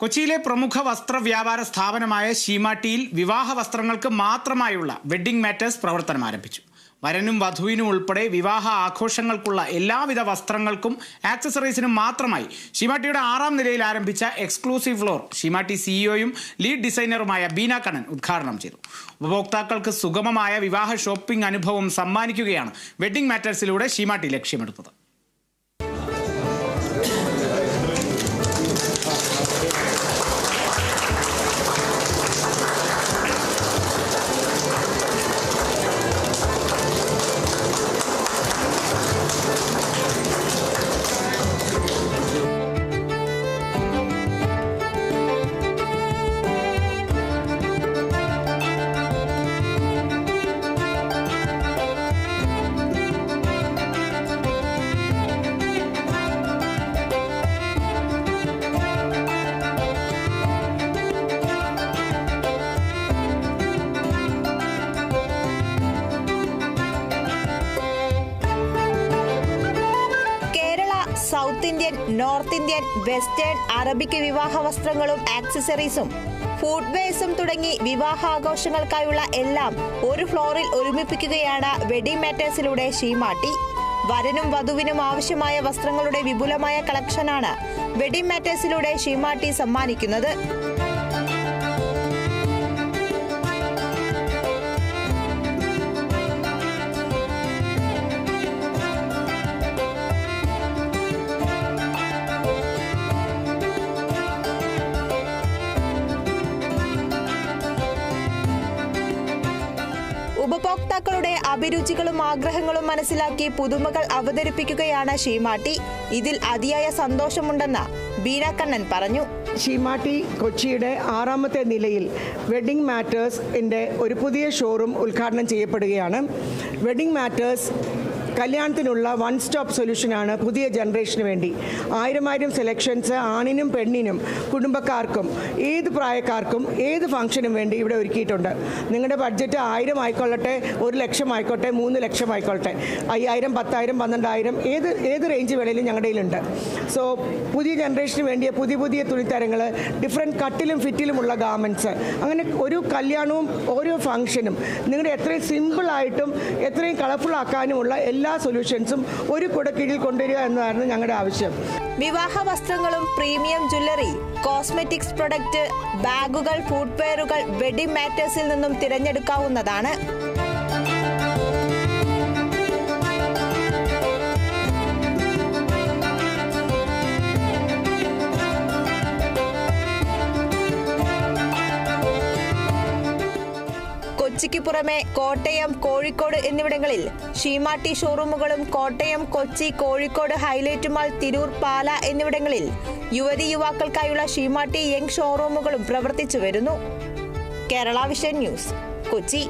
കൊച്ചിയിലെ പ്രമുഖ വസ്ത്ര വ്യാപാര സ്ഥാപനമായ ഷീമാട്ടിയിൽ വിവാഹ വസ്ത്രങ്ങൾക്ക് മാത്രമായുള്ള വെഡ്ഡിംഗ് മാറ്റേഴ്സ് പ്രവർത്തനം ആരംഭിച്ചു. വരനും വധുവിനും ഉൾപ്പെടെ വിവാഹ ആഘോഷങ്ങൾക്കുള്ള എല്ലാവിധ വസ്ത്രങ്ങൾക്കും ആക്സസറീസിനും മാത്രമായി ഷീമാട്ടിയുടെ ആറാം നിലയിൽ ആരംഭിച്ച എക്സ്ക്ലൂസീവ് ഫ്ലോർ ഷീമാട്ടി സിഇഒയും ലീഡ് ഡിസൈനറുമായ ബീന കണ്ണൻ ഉദ്ഘാടനം ചെയ്തു. ഉപഭോക്താക്കൾക്ക് സുഗമമായ വിവാഹ ഷോപ്പിംഗ് അനുഭവം സമ്മാനിക്കുകയാണ് വെഡ്ഡിംഗ് മാറ്റേഴ്സിലൂടെ Seematti ലക്ഷ്യമെടുത്തത് south Indian north Indian western Arabic വിവാഹ വസ്ത്രങ്ങളും ആക്സസറീസും. ഫുഡ്വെയർസും തുടങ്ങി വിവാഹാഘോഷങ്ങൾക്കായുള്ള എല്ലാം ഒരു ഫ്ലോറിൽ ഒരുമിപ്പിക്കുകയാണ് വെഡിംഗ് മാറ്റേഴ്സിലൂടെ ഷീമാട്ടി വരനും വധുവിനും ആവശ്യമായ വസ്ത്രങ്ങളുടെ വിപുലമായ കളക്ഷനാണ് വെഡിംഗ് മാറ്റേഴ്സിലൂടെ ഷീമാട്ടി സമ്മാനിക്കുന്നത്. ഉപഭോക്താക്കളുടെ അഭിരുചികളും ആഗ്രഹങ്ങളും മനസ്സിലാക്കി പുതുമകൾ അവതരിപ്പിക്കുകയാണ് ഷീമാട്ടി ഇതിൽ അതിയായ സന്തോഷമുണ്ടെന്ന് ബീനാക്കണ്ണൻ പറഞ്ഞു. ഷീമാട്ടി കൊച്ചിയുടെ ആറാമത്തെ നിലയിൽ വെഡിംഗ് മാറ്റേഴ്സിന്റെ ഒരു പുതിയ ഷോറൂം ഉദ്ഘാടനം ചെയ്യപ്പെടുകയാണ്. വെഡിംഗ് മാറ്റേഴ്സ് കല്യാണത്തിനുള്ള വൺ സ്റ്റോപ്പ് സൊല്യൂഷനാണ് പുതിയ ജനറേഷന് വേണ്ടി. ആയിരം ആയിരം സെലക്ഷൻസ് ആണിനും പെണ്ണിനും കുടുംബക്കാർക്കും ഏത് പ്രായക്കാർക്കും ഏത് ഫംഗ്ഷനും വേണ്ടി ഇവിടെ ഒരുക്കിയിട്ടുണ്ട്. നിങ്ങളുടെ ബഡ്ജറ്റ് ആയിരം ആയിക്കൊള്ളട്ടെ ഒരു ലക്ഷം ആയിക്കോട്ടെ മൂന്ന് ലക്ഷം ആയിക്കോട്ടെ അയ്യായിരം പത്തായിരം പന്ത്രണ്ടായിരം ഏത് ഏത് റേഞ്ച് വേണേലും ഞങ്ങളുടെ കയ്യിലുണ്ട്. സോ പുതിയ ജനറേഷന് വേണ്ടിയ പുതിയ പുതിയ തുണിത്തരങ്ങൾ ഡിഫറെന്റ് കട്ടിലും ഫിറ്റിലുമുള്ള ഗാർമെന്റ്സ് അങ്ങനെ ഒരു കല്യാണവും ഓരോ ഫംഗ്ഷനും നിങ്ങളുടെ എത്രയും സിമ്പിളായിട്ടും എത്രയും കളർഫുൾ ആക്കാനുമുള്ള എല്ലാ സൊല്യൂഷൻസും ഒരു കുടക്കീഴിൽ കൊണ്ടുവരിക എന്നതായിരുന്നു ഞങ്ങളുടെ ആവശ്യം. വിവാഹ വസ്ത്രങ്ങളും പ്രീമിയം ജ്വല്ലറി കോസ്മെറ്റിക്സ് പ്രൊഡക്റ്റ് ബാഗുകൾ ഫുഡ്വെയറുകൾ വെഡിംഗ് മാറ്റേഴ്സിൽ നിന്നും തിരഞ്ഞെടുക്കാവുന്നതാണ്. കൊച്ചിക്ക് പുറമെ കോട്ടയം കോഴിക്കോട് എന്നിവിടങ്ങളിൽ ഷീമാട്ടി ഷോറൂമുകളും കോട്ടയം കൊച്ചി കോഴിക്കോട് ഹൈലൈറ്റ് മാൾ തിരൂർ പാല എന്നിവിടങ്ങളിൽ യുവതി യുവാക്കൾക്കായുള്ള ഷീമാട്ടി യങ് ഷോറൂമുകളും പ്രവർത്തിച്ചു വരുന്നു. Kerala vision news Kochi.